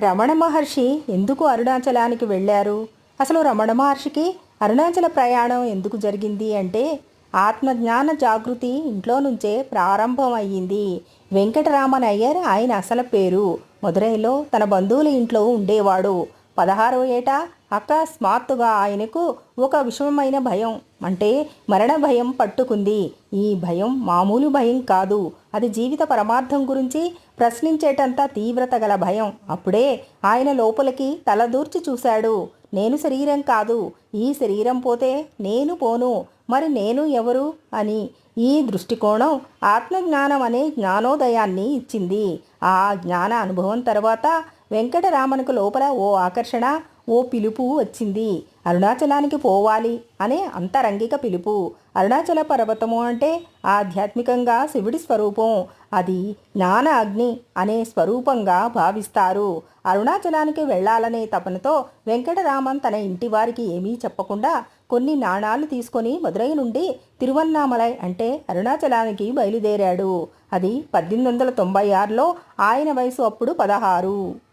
రమణ మహర్షి ఎందుకు అరుణాచలానికి వెళ్ళారు? అసలు రమణ మహర్షికి అరుణాచల ప్రయాణం ఎందుకు జరిగింది అంటే ఆత్మజ్ఞాన జాగృతి ఇంట్లో నుంచే ప్రారంభం అయ్యింది వెంకటరామన్ అయ్యర్ ఆయన అసలు పేరు. మదురైలో తన బంధువుల ఇంట్లో ఉండేవాడు. పదహారో ఏటా అకస్మాత్తుగా ఆయనకు ఒక విషమమైన భయం. అంటే మరణ భయం పట్టుకుంది. ఈ భయం మామూలు భయం కాదు. అది జీవిత పరమార్థం గురించి ప్రశ్నించేటంత తీవ్రత గల భయం. అప్పుడే ఆయన లోపలికి తలదూర్చి చూశాడు. నేను శరీరం కాదు. ఈ శరీరం పోతే నేను పోను. మరి నేను ఎవరు? అని ఈ దృష్టికోణం ఆత్మజ్ఞానం అనే జ్ఞానోదయాన్ని ఇచ్చింది. ఆ జ్ఞాన అనుభవం తర్వాత వెంకటరామన్కు లోపల ఓ ఆకర్షణ ఓ పిలుపు వచ్చింది. అరుణాచలానికి పోవాలి అనే అంతరంగిక పిలుపు. అరుణాచల పర్వతము అంటే ఆధ్యాత్మికంగా శివుడి స్వరూపం. అది జ్ఞాన అగ్ని అనే స్వరూపంగా భావిస్తారు. అరుణాచలానికి వెళ్ళాలనే తపనతో వెంకటరామన్ తన ఇంటి వారికి ఏమీ చెప్పకుండా కొన్ని నాణాలు తీసుకొని మదురై నుండి తిరువన్నామలై అంటే అరుణాచలానికి బయలుదేరాడు. అది పద్దెనిమిది వందల తొంభై ఆరులో ఆయన వయసు అప్పుడు పదహారు.